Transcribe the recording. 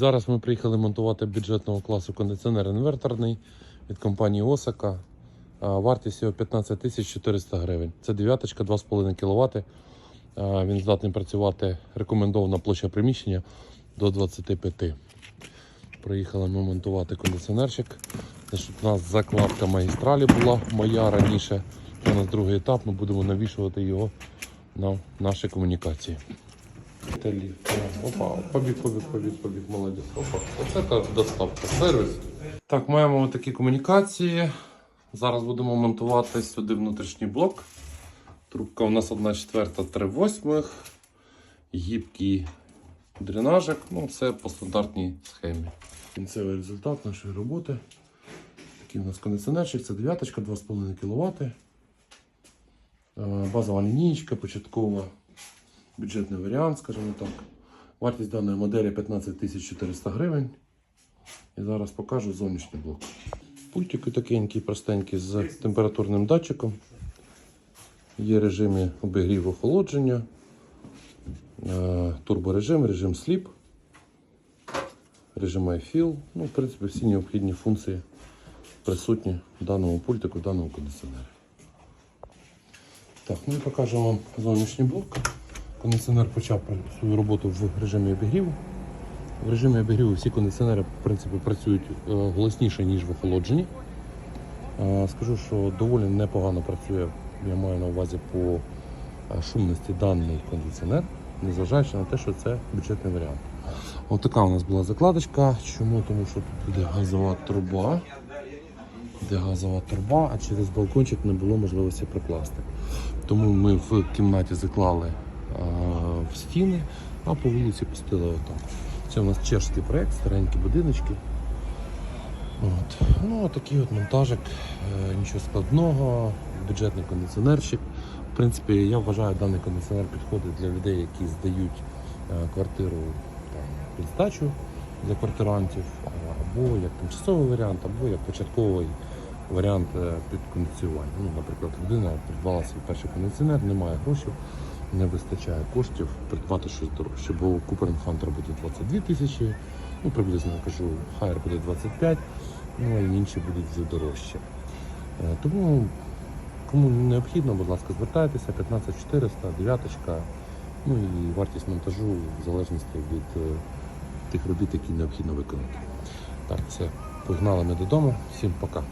Зараз ми приїхали монтувати бюджетного класу кондиціонер інверторний від компанії Осака. Вартість його 15 тисяч 400 гривень. Це дев'яточка 2,5 кВт. Він здатний працювати рекомендована площа приміщення до 25. Приїхали ми монтувати кондиціонерчик. Значить, у нас закладка магістралі була моя раніше. Це у нас другий етап. Ми будемо навішувати його на наші комунікації. Італії. Опа, побіг, побіг, побіг, побіг, молодець. Опа, оце та доставка, сервіс. Так, маємо такі комунікації. Зараз будемо монтувати сюди внутрішній блок. Трубка у нас 1 четверта, 3 восьмих. Гібкий дренажик. Ну, все по стандартній схемі. Кінцевий результат нашої роботи. Такий у нас кондиціонерчик, це дев'яточка, 2,5 кВт. Е, Базова лінієчка, початкова бюджетний варіант, скажімо так. Вартість даної моделі 15 400 гривень. І зараз покажу зовнішній блок. Пультики такенький, простенький з температурним датчиком. Є режими обігріву охолодження, е, турборежим, режим сліп, режим iFeel. Ну, в принципі, всі необхідні функції присутні в даному пультику, в даному кондиціонері. Так, ну і покажу вам зовнішній блок. Кондиціонер почав свою роботу в режимі обігріву. В режимі обігріву всі кондиціонери в принципі, працюють е, голосніше, ніж в охолодженні. Е, Скажу, що доволі непогано працює, я маю на увазі по е, шумності даний кондиціонер, незважаючи на те, що це бюджетний варіант. Ось така у нас була закладочка. Чому? Тому що тут буде газова труба. Де газова труба, а через балкончик не було можливості прикласти. Тому ми в кімнаті заклали в стіни, а по вулиці пустили отак. Це у нас чешський проєкт, старенькі будиночки. От. Ну, такий от монтажик, е, нічого складного, бюджетний кондиціонерчик. В принципі, я вважаю, даний кондиціонер підходить для людей, які здають е, квартиру там, під здачу для квартирантів, або як тимчасовий варіант, або як початковий варіант е, під кондиціювання. Ну, наприклад, людина придбала свій перший кондиціонер, немає грошей, не вистачає коштів придбати щось дорожче, бо Cooper Hunter буде 22 тисячі, ну приблизно я кажу, Haier буде 25, ну і інші будуть вже дорожче. Тому кому необхідно, будь ласка, звертайтеся, 15400, дев'яточка, ну і вартість монтажу в залежності від е, тих робіт, які необхідно виконати. Так, все, погнали ми додому. Всім пока.